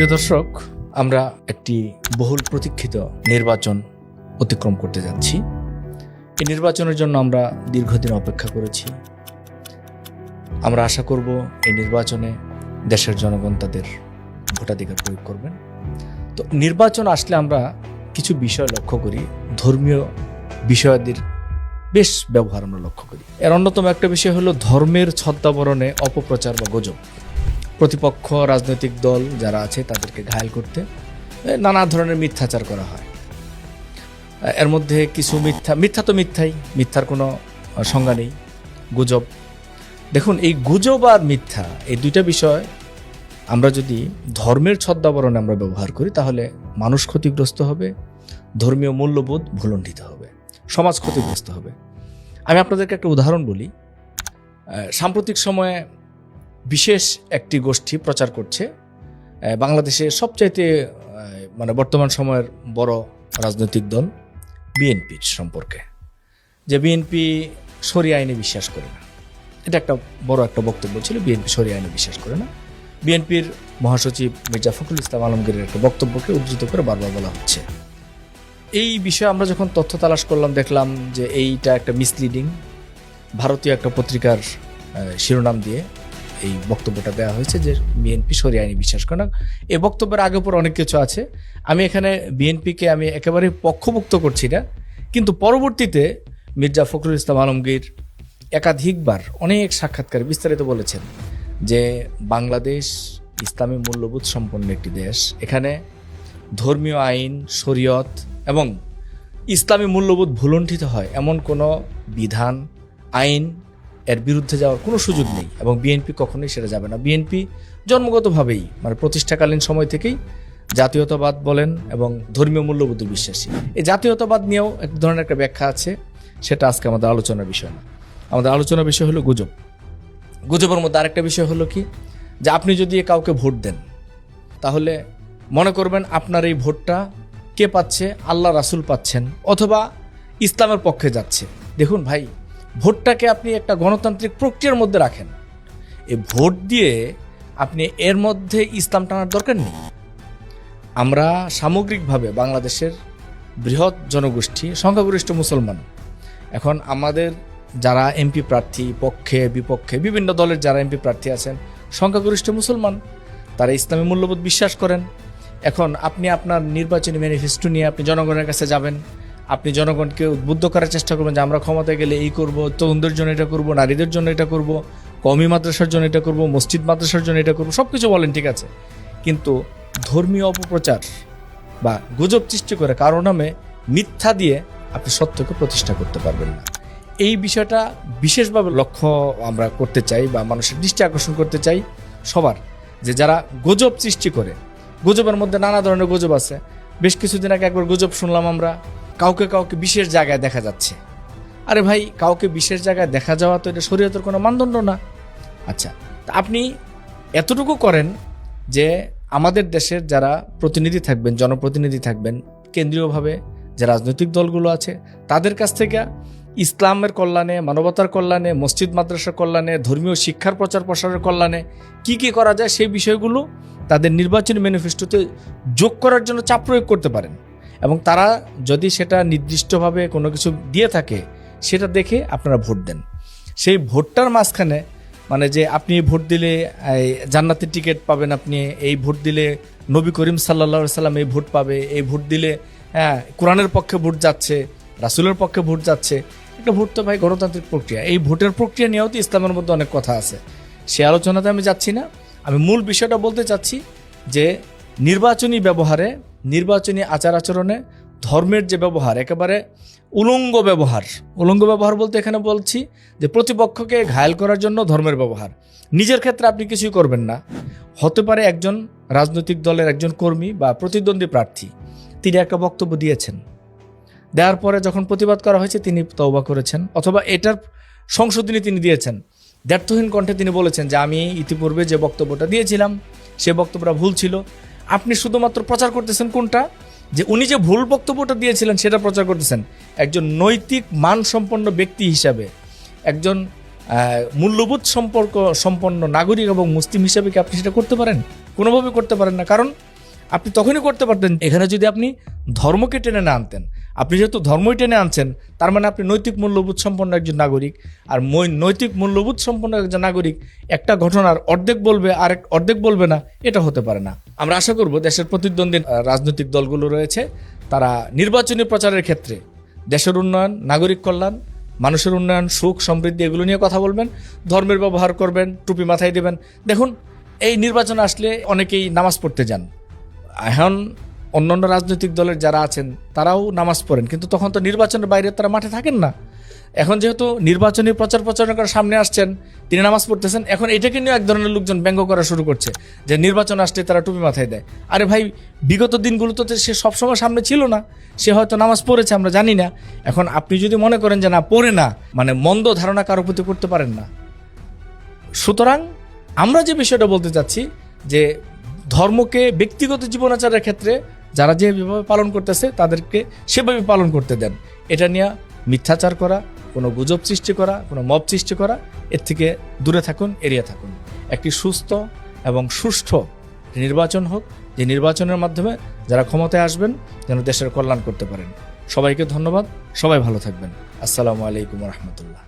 প্রিয় দর্শক, আমরা একটি বহুল প্রতীক্ষিত নির্বাচন অতিক্রম করতে যাচ্ছি। এই নির্বাচনের জন্য আমরা দীর্ঘদিন অপেক্ষা করেছি। আমরা আশা করব এই নির্বাচনে দেশের জনগণ তাদের ভোটাধিকার প্রয়োগ করবেন। তো নির্বাচন আসলে আমরা কিছু বিষয় লক্ষ্য করি, ধর্মীয় বিষয়াদির বেশ ব্যবহার আমরা লক্ষ্য করি। এর অন্যতম একটা বিষয় হলো ধর্মের ছদ্মাবরণে অপপ্রচার বা গুজব। প্রতিপক্ষ, রাজনৈতিক দল যারা আছে তাদেরকে ঘায়াল করতে নানা ধরনের মিথ্যাচার করা হয়। এর মধ্যে কিছু মিথ্যা মিথ্যা তো মিথ্যাই, মিথ্যার কোনো সংজ্ঞা নেই। গুজব। দেখুন, এই গুজব আর মিথ্যা, এই দুইটা বিষয় আমরা যদি ধর্মের ছদ্মাবরণে আমরা ব্যবহার করি, তাহলে মানুষ ক্ষতিগ্রস্ত হবে, ধর্মীয় মূল্যবোধ ভুলণ্ঠিত হবে, সমাজ ক্ষতিগ্রস্ত হবে। আমি আপনাদেরকে একটা উদাহরণ বলি। সাম্প্রতিক সময়ে বিশেষ একটি গোষ্ঠী প্রচার করছে বাংলাদেশে সবচাইতে মানে বর্তমান সময়ের বড় রাজনৈতিক দল বিএনপির সম্পর্কে। যে বিএনপি সরি আইনে বিশ্বাস করে না। এটা একটা বড় একটা বক্তব্য ছিল, বিএনপি সরি আইনে বিশ্বাস করে না। বিএনপির মহাসচিব মির্জা ফখরুল ইসলাম আলমগীরের একটা বক্তব্যকে উদ্ধৃত করে বারবার বলা হচ্ছে। এই বিষয়ে আমরা যখন তথ্য তালাশ করলাম, দেখলাম যে এইটা একটা মিসলিডিং ভারতীয় একটা পত্রিকার শিরোনাম দিয়ে এই বক্তব্যটা দেওয়া হয়েছে যে বিএনপি সরি আইনি বিশ্বাস করে। না এই বক্তব্যের আগে পর অনেক কিছু আছে। আমি এখানে বিএনপিকে আমি একেবারে পক্ষভুক্ত করছি না। কিন্তু পরবর্তীতে মির্জা ফখরুল ইসলাম আলমগীর একাধিকবার অনেক সাক্ষাৎকার বিস্তারিত বলেছেন যে বাংলাদেশ ইসলামী মূল্যবোধ সম্পন্ন একটি দেশ। এখানে ধর্মীয় আইন, শরীয়ত এবং ইসলামী মূল্যবোধ ভুলণ্ঠিত হয় এমন কোনো বিধান, আইন এর বিরুদ্ধে যাওয়ার কোনো সুযোগ নেই এবং বিএনপি কখনোই সেটা যাবে না। বিএনপি জন্মগতভাবেই মানে প্রতিষ্ঠাকালীন সময় থেকেই জাতীয়তাবাদ বলেন এবং ধর্মীয় মূল্যবোধে বিশ্বাসী। এই জাতীয়তাবাদ নিয়েও এক ধরনের একটা ব্যাখ্যা আছে, সেটা আজকে আমাদের আলোচনার বিষয় না। আমাদের আলোচনার বিষয় হলো গুজব। গুজবের মধ্যে আরেকটা বিষয় হলো কি? যে আপনি যদি কাউকে ভোট দেন, তাহলে মনে করবেন আপনার এই ভোটটা কে পাচ্ছে? আল্লাহ রাসুল পাচ্ছেন অথবা ইসলামের পক্ষে যাচ্ছে। দেখুন ভাই ভোটটাকে আপনি একটা গণতান্ত্রিক প্রক্রিয়ার মধ্যে রাখেন। এই ভোট দিয়ে আপনি এর মধ্যে ইসলাম টানার দরকার নেই। আমরা সামগ্রিকভাবে বাংলাদেশের বৃহৎ জনগোষ্ঠী, সংখ্যাগরিষ্ঠ মুসলমান। এখন আমাদের যারা এমপি প্রার্থী, পক্ষে, বিপক্ষে, বিভিন্ন দলের যারা এমপি প্রার্থী আছেন, সংখ্যাগরিষ্ঠ মুসলমান, তারা ইসলামী মূল্যবোধ বিশ্বাস করেন। এখন আপনি আপনার নির্বাচনী ম্যানিফেস্টো নিয়ে আপনি জনগণের কাছে যাবেন। আপনি জনগণকে উদ্বুদ্ধ করার চেষ্টা করবেন যে আমরা ক্ষমতায় গেলে এই করব, তরুণদের জন্য এটা করব, নারীদের জন্য এটা করব কমি মাদ্রাসার জন্য এটা করব, মসজিদ মাদ্রাসার জন্য এটা করব সব কিছু বলেন, ঠিক আছে। কিন্তু ধর্মীয় অপপ্রচার বা গুজব সৃষ্টি করে কারও নামে মিথ্যা দিয়ে আপনি সত্যকে প্রতিষ্ঠা করতে পারবেন না। এই বিষয়টা বিশেষভাবে লক্ষ্য আমরা করতে চাই বা মানুষের দৃষ্টি আকর্ষণ করতে চাই সবার, যে যারা গুজব সৃষ্টি করে, গুজবের মধ্যে নানা ধরনের গুজব আছে। বেশ কিছুদিন আগে একবার গুজব শুনলাম আমরা কাউকে কাউকে বিশেষ জায়গায় দেখা যাচ্ছে। আরে ভাই, কাউকে বিশেষ জায়গায় দেখা যাওয়া তো এটা শরীয়তের কোনো মানদণ্ড না। আচ্ছা তা আপনি এতটুকু করেন যে আমাদের দেশের যারা প্রতিনিধি থাকবেন, জনপ্রতিনিধি থাকবেন, কেন্দ্রীয়ভাবে যে রাজনৈতিক দলগুলো আছে, তাদের কাছ থেকে ইসলামের কল্যাণে, মানবতার কল্যাণে, মসজিদ মাদ্রাসার কল্যাণে, ধর্মীয় শিক্ষার প্রচার প্রসারের কল্যাণে কি কি করা যায় সেই বিষয়গুলো তাদের নির্বাচনী ম্যানিফেস্টোতে যোগ করার জন্য চাপ প্রয়োগ করতে পারেন। এবং তারা যদি সেটা নির্দিষ্টভাবে কোনো কিছু দিয়ে থাকে, সেটা দেখে আপনারা ভোট দেন। সেই ভোটটার মাঝখানে মানে যে আপনি ভোট দিলে জান্নাতের টিকিট পাবেন আপনি, এই ভোট দিলে নবী করিম সাল্লা সাল্লাম এই ভোট পাবে, এই ভোট দিলে হ্যাঁ কোরআনের পক্ষে ভোট যাচ্ছে, রাসুলের পক্ষে ভোট যাচ্ছে একটা ভোট তো ভাই গণতান্ত্রিক প্রক্রিয়া। এই ভোটের প্রক্রিয়া নিয়েও তো ইসলামের মধ্যে অনেক কথা আছে। সে আলোচনাতে আমি যাচ্ছি না। আমি মূল বিষয়টা বলতে চাচ্ছি যে নির্বাচনী ব্যবহারে নির্বাচনী আচার আচরণে, ধর্মের যে ব্যবহার, একেবারে উলঙ্গ ব্যবহার। উলঙ্গ ব্যবহার বলতে এখানে বলছি যে প্রতিপক্ষকে ঘায়াল করার জন্য ধর্মের ব্যবহার। নিজের ক্ষেত্রে আপনি কিছুই করবেন না। হতে পারে একজন রাজনৈতিক দলের একজন কর্মী বা প্রতিদ্বন্দ্বী প্রার্থী, তিনি একটা বক্তব্য দিয়েছেন। দেওয়ার পরে যখন প্রতিবাদ করা হয়েছে, তিনি তওবা করেছেন, অথবা এটার সংশোধনী তিনি দিয়েছেন। দ্ব্যর্থহীন কণ্ঠে তিনি বলেছেন যে, আমি ইতিপূর্বে যে বক্তব্যটা দিয়েছিলাম, সে বক্তব্যটা ভুল ছিল। আপনি শুধুমাত্র প্রচার করতেছেন কোনটা? যে উনি যে ভুল বক্তব্যটা দিয়েছিলেন সেটা প্রচার করতেছেন। একজন নৈতিক মানসম্পন্ন ব্যক্তি হিসাবে, একজন মূল্যবোধ সম্পর্ক সম্পন্ন নাগরিক এবং মুসলিম হিসাবে কি আপনি সেটা করতে পারেন? কোনোভাবে করতে পারেন না। কারণ আপনি তখনই করতে পারতেন। এখানে যদি আপনি ধর্মকে টেনে না আনতেন, আপনি যেহেতু ধর্মই টেনে আনছেন, তার মানে আপনি নৈতিক মূল্যবোধ সম্পন্ন একজন নাগরিক। আর নৈতিক মূল্যবোধ সম্পন্ন একজন নাগরিক, একটা ঘটনার অর্ধেক বলবে আর এক অর্ধেক বলবে না, এটা হতে পারে না। আমরা আশা করব দেশের প্রতিদ্বন্দ্বী রাজনৈতিক দলগুলো রয়েছে, তারা নির্বাচনী প্রচারের ক্ষেত্রে দেশের উন্নয়ন, নাগরিক কল্যাণ, মানুষের উন্নয়ন, সুখ, সমৃদ্ধি, এগুলো নিয়ে কথা বলবেন, ধর্মের ব্যবহার করবেন, টুপি মাথায় দেবেন। দেখুন, এই নির্বাচন আসলে অনেকেই নামাজ পড়তে যান। এখন অন্যান্য রাজনৈতিক দলের যারা আছেন, তারাও নামাজ পড়েন। কিন্তু তখন তো নির্বাচনের বাইরে তারা মাঠে থাকেন না। এখন যেহেতু নির্বাচনী প্রচার প্রচারণা করার সামনে আসছেন, তিনি নামাজ পড়তেছেন, এখন এটাকে নিয়ে এক ধরনের লোকজন ব্যঙ্গ করা শুরু করছে, যে নির্বাচন আসলে তারা টুপি মাথায় দেয়। আরে ভাই, বিগত দিনগুলোতে সে সবসময় সামনে ছিল না, সে হয়তো নামাজ পড়েছে, আমরা জানি না। এখন আপনি যদি মনে করেন যে না, পড়ে না মানে মন্দ ধারণা কারও প্রতি করতে পারেন না। সুতরাং আমরা যে বিষয়টা বলতে চাচ্ছি, যে ধর্মকে ব্যক্তিগত জীবনাচারের ক্ষেত্রে যারা যেভাবে পালন করতেছে, তাদেরকে সেভাবে পালন করতে দেন। এটা নিয়ে মিথ্যাচার করা, কোনো গুজব সৃষ্টি করা, কোনো মব সৃষ্টি করা, এর থেকে দূরে থাকুন, এড়িয়ে থাকুন। একটি সুস্থ এবং সুষ্ঠু নির্বাচন হোক, যে নির্বাচনের মাধ্যমে যারা ক্ষমতায় আসবেন, যেন দেশের কল্যাণ করতে পারেন। সবাইকে ধন্যবাদ, সবাই ভালো থাকবেন। আসসালামু আলাইকুম রহমতুল্লাহ।